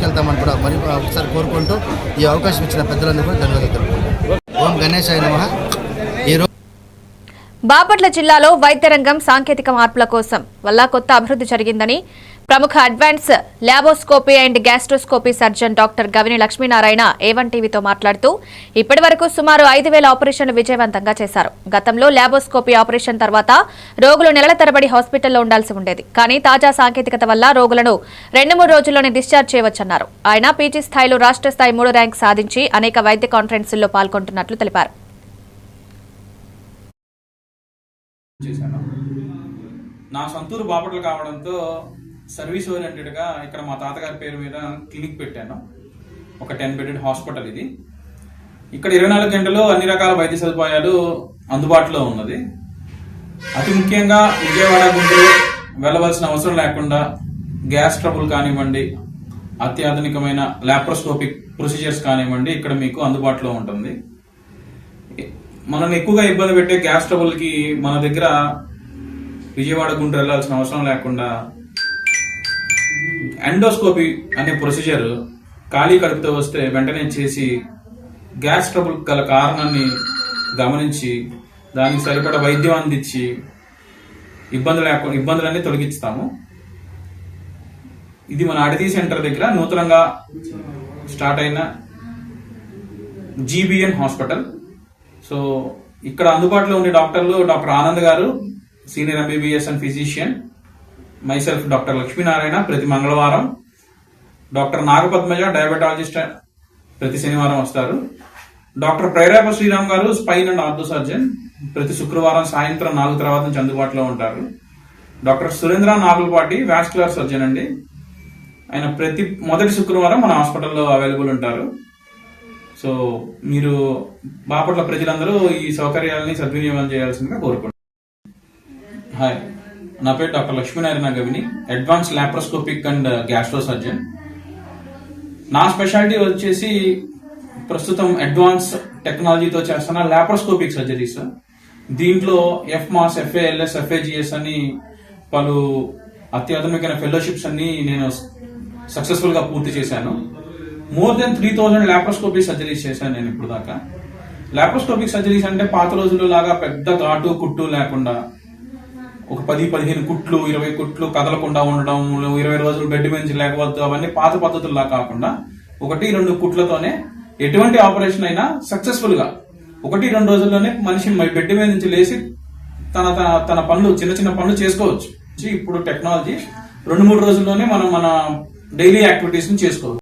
వెళ్తామని కూడా మరి ఒకసారి కోరుకుంటూ ఈ అవకాశం ఇచ్చిన పెద్దలందరూ కూడా ధన్యవాదాలు ఓం గణేష్ ఆయన ఈ బాపట్ల జిల్లాలో వైద్య రంగం సాంకేతిక మార్పుల కోసం వల్ల కొత్త అభివృద్ధి జరిగిందని ప్రముఖ advance laparoscopy and gastroscopy surgeon doctor Gavini Lakshminarayana A one టీవీతో మాట్లాడుతూ ఇప్పటి వరకు సుమారు ఐదు వేల ఆపరేషన్లు విజయవంతంగా చేశారు. గతంలో ల్యాబోస్కోపీ ఆపరేషన్ తర్వాత రోగులు నెలల తరబడి హాస్పిటల్లో ఉండాల్సి ఉండేది. కానీ తాజా సాంకేతికత వల్ల రోగులను రెండు మూడు రోజుల్లోనే డిశ్చార్జ్ చేయవచ్చన్నారు. ఆయన పీజీ స్థాయిలో రాష్ట్ర స్థాయి మూడు ర్యాంక్ సాధించి అనేక వైద్య కాన్ఫరెన్సుల్లో పాల్గొంటున్నట్లు తెలిపారు. నా సొంతూరు బాపట్లు కావడంతో సర్వీస్ ఓరియంటెడ్గా ఇక్కడ మా తాతగారి పేరు మీద క్లినిక్ పెట్టాను. ఒక టెన్ బెడెడ్ హాస్పిటల్ ఇది. ఇక్కడ ఇరవై నాలుగు గంటలు అన్ని రకాల వైద్య సదుపాయాలు అందుబాటులో ఉన్నది. అతి ముఖ్యంగా విజయవాడ గుంటూరు వెళ్ళవలసిన అవసరం లేకుండా గ్యాస్ ట్రబుల్ కానివ్వండి అత్యాధునికమైన ల్యాప్రోస్కోపిక్ ప్రొసీజర్స్ కానివ్వండి ఇక్కడ మీకు అందుబాటులో ఉంటుంది. మనం ఎక్కువగా ఇబ్బంది పెట్టే గ్యాస్ ట్రబుల్కి మన దగ్గర విజయవాడ గుంటూరు వెళ్ళాల్సిన అవసరం లేకుండా ఎండోస్కోపీ అనే ప్రొసీజర్ ఖాళీ కడుపుతో వస్తే వెంటనే చేసి గ్యాస్ ట్రబుల్ గల కారణాన్ని గమనించి దానికి సరిపడ వైద్యం అందించి ఇబ్బందులు లేకుండా ఇబ్బందులన్నీ తొలగిస్తాము. ఇది మన అడితి సెంటర్ దగ్గర నూతనంగా స్టార్ట్ అయిన జీబీఎన్ హాస్పిటల్. సో ఇక్కడ అందుబాటులో ఉండే డాక్టర్లు doctor Anand garu senior MBBS and physician myself doctor Lakshminarayana ప్రతి మంగళవారం. డాక్టర్ నాగపద్మజ డయాబెటాలజిస్ట్ ప్రతి శనివారం వస్తారు. డాక్టర్ ప్రైరాప శ్రీరామ్ గారు స్పైన్ అండ్ ఆర్థో సర్జన్ ప్రతి శుక్రవారం సాయంత్రం నాలుగు తర్వాత నుంచి అందుబాటులో ఉంటారు. Doctor Surendra Nagulapati vascular surgeon అండి. ఆయన ప్రతి మొదటి శుక్రవారం మన హాస్పిటల్లో అవైలబుల్ ఉంటారు. సో మీరు బాపట్ల ప్రజలందరూ ఈ సౌకర్యాలని సద్వినియోగం చేయాల్సిందిగా కోరుకుంటున్నాను హాయ్ నా పేరు doctor Lakshminarayana Gavini advance laparoscopic and gastro surgeon నా స్పెషాలిటీ వచ్చేసి ప్రస్తుతం అడ్వాన్స్ టెక్నాలజీతో చేస్తున్న లాప్రోస్కోపిక్ సర్జరీస్. దీంట్లో ఎఫ్మాస్ ఎఫ్ఏఎల్ఎస్ ఎఫ్ఏజిఎస్ అని పలు అత్యాధునికమైన ఫెలోషిప్స్ అన్ని నేను సక్సెస్ఫుల్గా పూర్తి చేశాను. More than three thousand laparoscopic surgeries చేశాను నేను ఇప్పుడు దాకా లాప్రోస్కోపిక్ సర్జరీస్ అంటే పాత రోజుల్లో లాగా పెద్ద ఘాటు కుట్టు లేకుండా ఒక పది పదిహేను కుట్లు ఇరవై కుట్లు కదలకుండా ఉండడం ఇరవై రోజులు బెడ్ మీద లేకపోతే అవన్నీ పాత పద్ధతుల్లా కాకుండా ఒకటి రెండు కుట్లతోనే ఎటువంటి ఆపరేషన్ అయినా సక్సెస్ఫుల్గా. ఒకటి రెండు రోజుల్లోనే మనిషి బెడ్ మీద నుంచి లేచి తన తన తన పనులు చిన్న చిన్న పనులు చేసుకోవచ్చు. ఇప్పుడు టెక్నాలజీ రెండు మూడు రోజుల్లోనే మనం మన డైలీ యాక్టివిటీస్ చేసుకోవచ్చు.